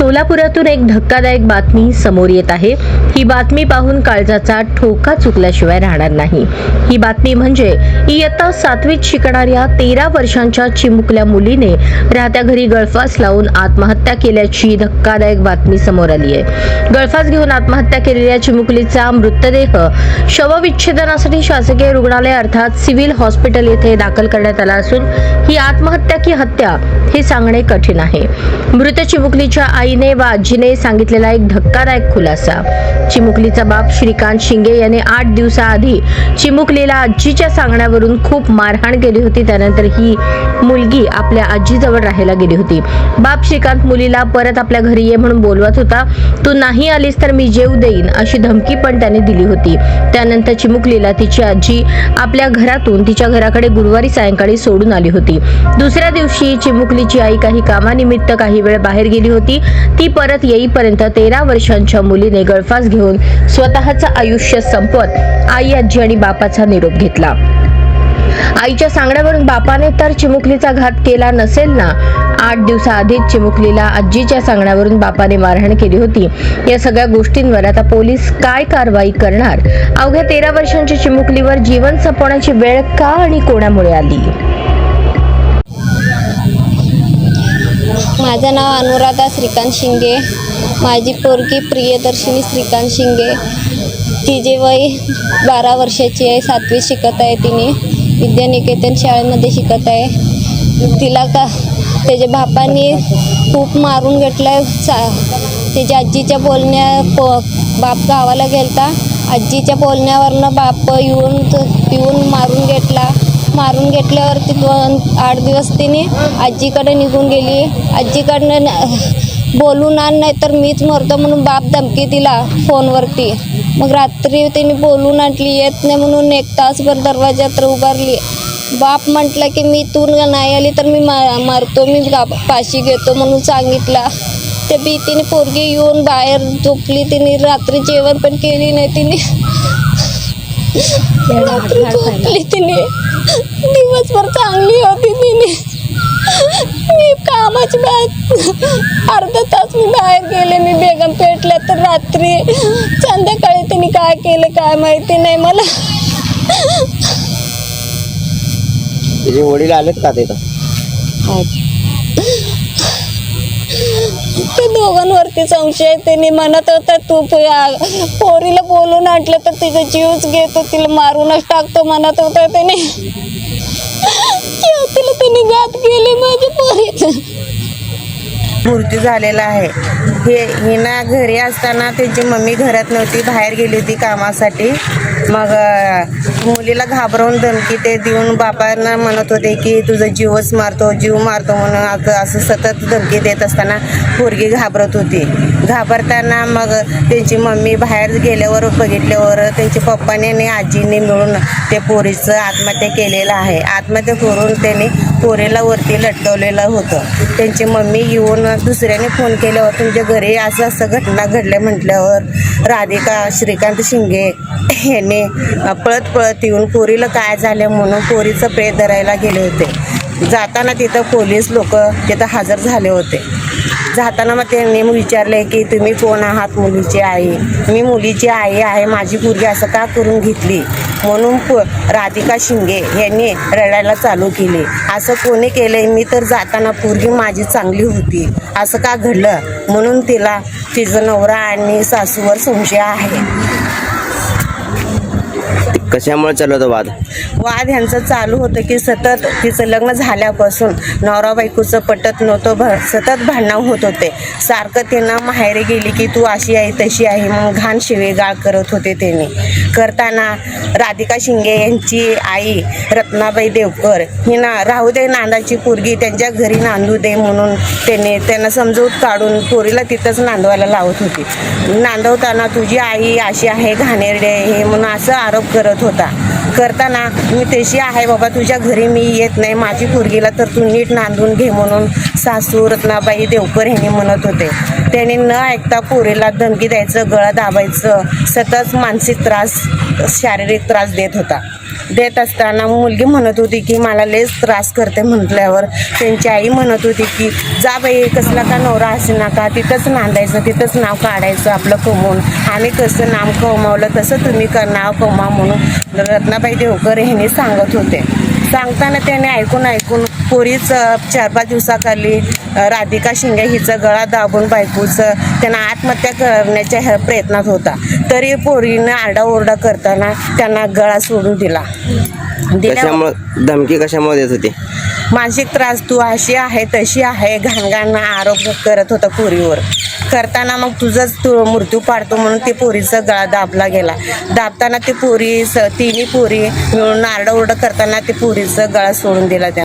सोलापुरातून एक धक्कादायक बातमी समोर येत आहे. ही बातमी पाहून काळजाचा ठोका चुकल्याशिवाय राहणार नाही. ही बातमी म्हणजे इयत्ता सातवीत शिकणाऱ्या तेरा वर्षांच्या चिमुकल्या मुलीने राहत्या घरी गळफास लावून आत्महत्या केल्याची धक्कादायक बातमी समोर आली आहे. गळफास घेऊन आत्महत्या केलेल्या चिमुकलीचा मृतदेह शवविच्छेदनासाठी शासकीय रुग्णालय अर्थात सिव्हिल हॉस्पिटल येथे दाखल करण्यात आला असून ही आत्महत्या की हत्या हे सांगणे कठीण आहे. मृत चिमुकलीच्या आई आईने व आजीने सांगितलेला एक धक्कादायक खुलासा. चिमुकलीचा बाप श्रीकांत शिंगे याने आठ दिवसाआधी चिमुकलीला आजीच्या सांगण्यावरून खूप मारहाण केली होती. त्यानंतर ही मुलगी आपल्या आजीजवळ राहायला गेली होती. बाप श्रीकांत मुलीला परत आपल्या घरी ये म्हणून बोलवत होता. तू नाही आलीस तर मी जेव देईन अशी धमकी पण त्याने दिली होती. त्यानंतर चिमुकलीला तिची आजी आपल्या घरातून तिच्या घराकडे गुरुवारी सायंकाळी सोडून आली होती. दुसऱ्या दिवशी चिमुकलीची आई काही कामानिमित्त काही वेळ बाहेर गेली होती. ती परत येईपर्यंत तेरा वर्षांच्या मुलीने गळफास घेऊन स्वतःचं आयुष्य संपवत आई आजी आणि बापाचा निरोप घेतला. आईच्या सांगण्यावरून बापाने तर चिमुकलीचा घात केला नसेल ना? आठ दिवसाआधीच चिमुकलीला आजीच्या सांगण्यावरून बापाने मारहाण केली होती. या सगळ्या गोष्टींवर आता पोलीस काय कारवाई करणार? अवघ्या तेरा वर्षांच्या चिमुकलीवर जीवन संपवण्याची वेळ का आणि कोणामुळे आली? माझं नाव अनुराधा श्रीकांत शिंगे. माझी पोरगी प्रियदर्शिनी श्रीकांत शिंगे. तिचे वय बारा वर्षाची आहे सातवी शिकत आहे तिने. विद्यानिकेतन शाळेमध्ये शिकत आहे. तिला का त्याच्या बापाने खूप मारून घेतलं सा त्याच्या आजीच्या बोलण्या पो बाप गावाला गेलता. आजीच्या बोलण्यावरनं बाप येऊन येऊन मारून घेतला. मारून घेतल्यावर ती दोन आठ दिवस तिने आजीकडे निघून गेली. आजीकडनं न- बोलून आण नाही तर मीच मरतो म्हणून बाप धमकी दिला फोनवरती. मग रात्री तिने बोलून आणली येत नाही म्हणून एक तासभर दरवाजात उभारली. बाप म्हटलं की मी तू नाही आली तर मी मारतो मी पाशी घेतो म्हणून सांगितला. त्या भीतीने पोरगी येऊन बाहेर झोपली. तिने रात्री जेवण पण केली नाही तिने. रात्री झोपली तिने. दिवसभर चांगली होती तिने. मी कामाची बाहेर अर्धा तास मी बाहेर गेले मी बेगम पेटल्या तर रात्री. संध्याकाळी तिने काय केलं काय माहिती नाही मला. तिचे वडील आलेत का तिथं? ते दोघांवरती संशय आहे. त्यांनी म्हणत होता तू पोरीला बोलून आटलं तर तिचा जीवच घेतो तिला मारूनच टाकतो म्हणत होता त्याने. तिला त्यांनी घात केली माझ्या पोरीचं मृत्यू झालेला आहे. हे हिना घरी असताना त्यांची मम्मी घरात नव्हती बाहेर गेली होती कामासाठी. मग मुलीला घाबरवून धमकी ते देऊन बापांना म्हणत होते की तुझा जीवच मारतो जीव मारतो म्हणून असं सतत धमकी देत असताना पोरगी घाबरत होती. घाबरताना मग त्यांची मम्मी बाहेर गेल्यावर बघितल्यावर त्यांच्या पप्पाने आणि आजीने मिळून ते पोरीचं आत्महत्या केलेलं आहे. आत्महत्या करून त्यांनी पोरीला वरती लटकवलेलं होतं. त्यांची मम्मी येऊन दुसऱ्याने फोन केल्यावर तुमच्या घरी असं असं घटना घडल्या म्हटल्यावर राधिका श्रीकांत शिंगे याने पळत पळत येऊन पोरीला काय झालं म्हणून पोरीचं प्रेत धरायला गेले होते. जाताना तिथं पोलीस लोक तिथं हजर झाले होते. जाताना मग त्यांनी विचारले की तुम्ही कोण आहात मुलीची आई? मी मुलीची आई आहे माझी मुलगी असं का करून घेतली? म्हणून प- राधिका शिंगे यांनी रडायला चालू केले. असं कोणी केलंय? मी तर जाताना पूर्वी माझी चांगली होती. असं का घडलं? म्हणून तिला तिचं नवरा आणि सासूवर संशय आहे. कशामुळे चालू होतं वाद? वाद ह्यांचं चालू होतं की सतत तिचं लग्न झाल्यापासून नवरा बायकोचं पटत नव्हतं भ सतत भांडणं होत होते. सारखं त्यांना माहेरी गेली की तू अशी आहे तशी आहे मग घाण शिवेगाळ करत होते त्यांनी. करताना राधिका शिंगे यांची आई रत्नाबाई देवकर हिना राहू दे नांदाची पोरगी त्यांच्या घरी नांदू दे म्हणून त्याने त्यांना समजूत काढून पोरीला तिथंच नांदवायला लावत होती. नांदवताना तुझी आई अशी आहे घाणेरडे हे म्हणून असं आरोप करत होता करताना मी तशी आहे बाबा तुझ्या घरी मी येत नाही. माझी पोरगीला तर तू नीट नांदून घे म्हणून सासू रत्नाबाई देवकर ह्यांनी म्हणत होते. त्याने न ऐकता पोरीला धमकी द्यायचं गळा दाबायचं सतत मानसिक त्रास शारीरिक त्रास देत होता. देत असताना मुलगी म्हणत होती की मला लेस त्रास करते म्हटल्यावर त्यांची आई म्हणत होती की जा बाई कसला का नवरा असे नका तिथंच नांदायचं तिथंच नाव काढायचं आपलं कमवून. आम्ही कसं नाम कमवलं तसं तुम्ही का नाव कमा म्हणून. रत्नाबाई देवकर ह्यांनी सांगत होते. सांगताना त्याने ऐकून ऐकून पोरीच चार पाच दिवसाखाली राधिका शिंगे हिचं गळा दाबून बायकोचं त्यांना आत्महत्या करण्याच्या ह्या प्रयत्नात होता. तरी पोरीनं आरडाओरडा करताना त्यांना गळा सोडून दिला कशामुळे धमकी कशामुळे देत होती? मानसिक त्रास तू अशी आहे तशी आहे घाणघाण आरोप करत होता पोरीवर. करताना मग तुझाच तू मृत्यू पाडतो म्हणून ते पोरीचा गळा दाबला गेला. दाबताना ते पोरी स तिन्ही पोरी मिळून आरडाओरडा करताना ते पोरीचा गळा सोडून दिला त्या